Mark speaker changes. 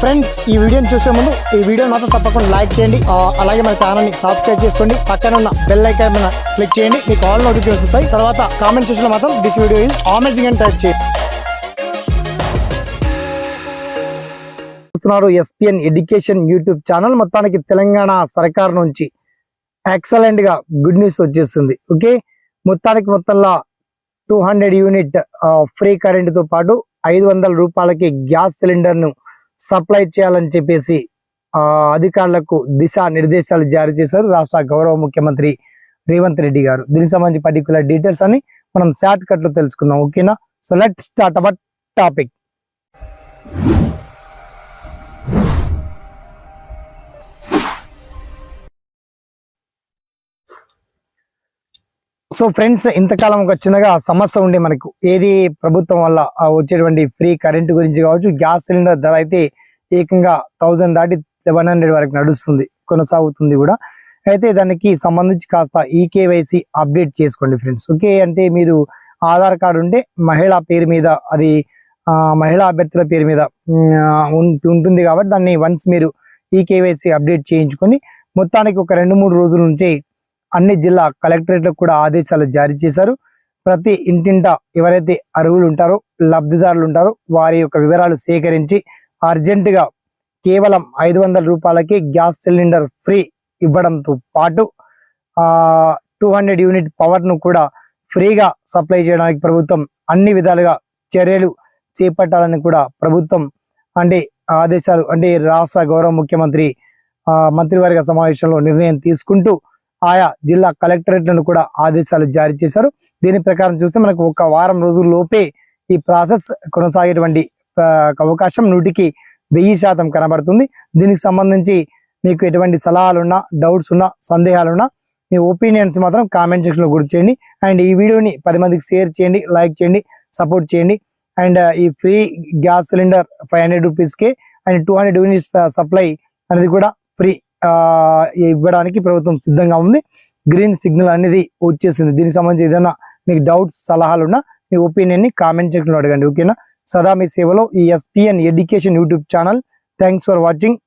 Speaker 1: Friends ఈ వీడియోని చూసే ముందు ఈ వీడియో మాత్రం తప్పకుండా లైక్ చేయండి. అలాగే మన ఛానల్ని సబ్స్క్రైబ్ చేసుకోండి. పక్కన ఉన్న బెల్ ఐకాన్ మీద క్లిక్ చేయండి. మీకు ఆల్ నోటిఫికేషన్ వస్తాయి. తర్వాత కామెంట్ చూసిన మాత్రం దిస్ వీడియో ఈజ్ అమేజింగ్ అని టైప్ చేయండి. చూస్తున్నారు ఎస్పిఎన్ ఎడ్యుకేషన్ యూట్యూబ్ ఛానల్ మొత్తానికి తెలంగాణ సర్కార్ నుంచి ఎక్సలెంట్గా గుడ్ న్యూస్ వచ్చేసింది. ఓకే మొత్తానికి మొత్తంలో టూ హండ్రెడ్ యూనిట్ ఫ్రీ కరెంట్తో పాటు ఐదు వందల రూపాయలకి గ్యాస్ సిలిండర్ను సప్లై చేయాలని చెప్పేసి ఆ అధికారులకు దిశా నిర్దేశాలు జారీ చేశారు రాష్ట్ర గౌరవ ముఖ్యమంత్రి రేవంత్ రెడ్డి గారు. దీనికి సంబంధించి పర్టికులర్ డీటెయిల్స్ అని మనం షార్ట్ కట్లో తెలుసుకుందాం. ఓకేనా? So let start our topic so friends ఇంతకాలం ఒక చిన్నగా సమస్య ఉండే మనకు. ఏది ప్రభుత్వం వల్ల వచ్చేటువంటి ఫ్రీ కరెంట్ గురించి కావచ్చు గ్యాస్ సిలిండర్ ధర అయితే ఏకంగా థౌజండ్ దాటి సెవెన్ హండ్రెడ్ వరకు నడుస్తుంది కొనసాగుతుంది కూడా. అయితే దానికి సంబంధించి కాస్త ఈ కేవైసీ అప్డేట్ చేసుకోండి ఫ్రెండ్స్ ఓకే అంటే మీరు ఆధార్ కార్డు ఉంటే మహిళా పేరు మీద అది మహిళా అభ్యర్థుల పేరు మీద ఉంటుంది కాబట్టి దాన్ని వన్స్ మీరు ఈ కేవైసీ అప్డేట్ చేయించుకొని మొత్తానికి ఒక రెండు మూడు రోజుల నుంచి అన్ని జిల్లా కలెక్టరేట్లకు కూడా ఆదేశాలు జారీ చేశారు. ప్రతి ఇంటింట ఎవరైతే అర్హులు ఉంటారో లబ్ధిదారులు ఉంటారో వారి యొక్క వివరాలు సేకరించి అర్జెంటుగా కేవలం ఐదు వందల రూపాయలకి గ్యాస్ సిలిండర్ ఫ్రీ ఇవ్వడంతో పాటు టూ హండ్రెడ్ యూనిట్ పవర్ను కూడా ఫ్రీగా సప్లై చేయడానికి ప్రభుత్వం అన్ని విధాలుగా చర్యలు చేపట్టాలని కూడా ప్రభుత్వం అంటే ఆదేశాలు అంటే రాష్ట్ర గౌరవ ముఖ్యమంత్రి ఆ మంత్రివర్గ సమావేశంలో నిర్ణయం తీసుకుంటూ ఆయా జిల్లా కలెక్టరేట్లను కూడా ఆదేశాలు జారీ చేశారు. దీని ప్రకారం చూస్తే మనకు ఒక వారం రోజుల లోపే ఈ ప్రాసెస్ కొనసాగేటువంటి అవకాశం నూటికి వెయ్యి శాతం కనబడుతుంది. దీనికి సంబంధించి మీకు ఎటువంటి సలహాలున్నా డౌట్స్ ఉన్నా సందేహాలున్నా మీ ఒపీనియన్స్ మాత్రం కామెంట్ సెక్షన్లో గుర్తు చేయండి. అండ్ ఈ వీడియోని పది మందికి షేర్ చేయండి లైక్ చేయండి సపోర్ట్ చేయండి. అండ్ ఈ free gas cylinder five hundred రూపీస్కి and two hundred units supply అనేది కూడా ఫ్రీ. ఇవ్వడానికి ప్రభుత్వం సిద్ధంగా ఉంది. గ్రీన్ సిగ్నల్ అనేది వచ్చేసింది. దీనికి సంబంధించి ఏదైనా మీకు డౌట్స్ సలహాలు ఉన్నా మీ ఒపీనియన్ని కామెంట్ సెక్షన్ అడగండి. ఓకేనా? సదా మీ సేవలో ఈ SPN education YouTube channel. Thanks for watching.